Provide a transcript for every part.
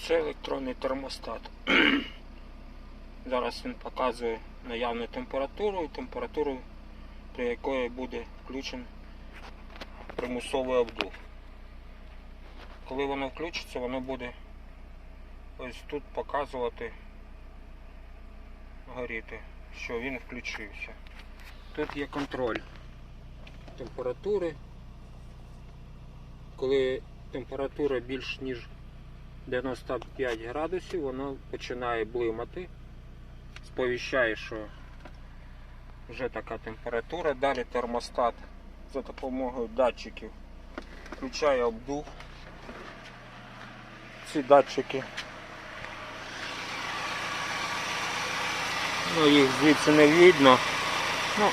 Це електронний термостат. Зараз він показує наявну температуру і температуру, при якої буде включений примусовий обдув. Коли воно включиться, воно буде ось тут показувати горіти, що він включився. Тут є контроль температури. Коли температура більш ніж 95 градусів, воно починає блимати, сповіщає, що вже така температура. Далі термостат за допомогою датчиків включає обдув. Ці датчики. Ну, їх звідси не видно. Ну,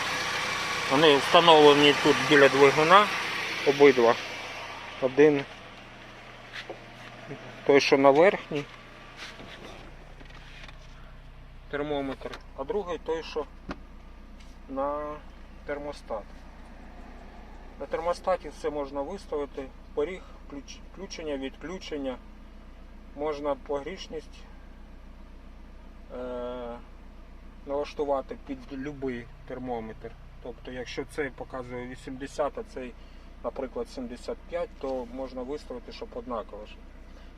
вони встановлені тут біля двигуна обидва. Один той, що на верхній. Термометр, а другий той, що на термостат. На термостаті все можна виставити, поріг, включення, відключення, можна погрішність е- налаштувати під будь-який термометр. Тобто, якщо цей показує 80, а цей, наприклад, 75, то можна виставити, щоб однаково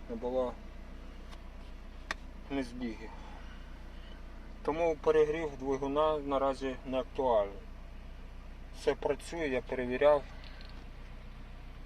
не було незбігів. Тому перегрів двигуна наразі не актуальний. Все працює, я перевіряв,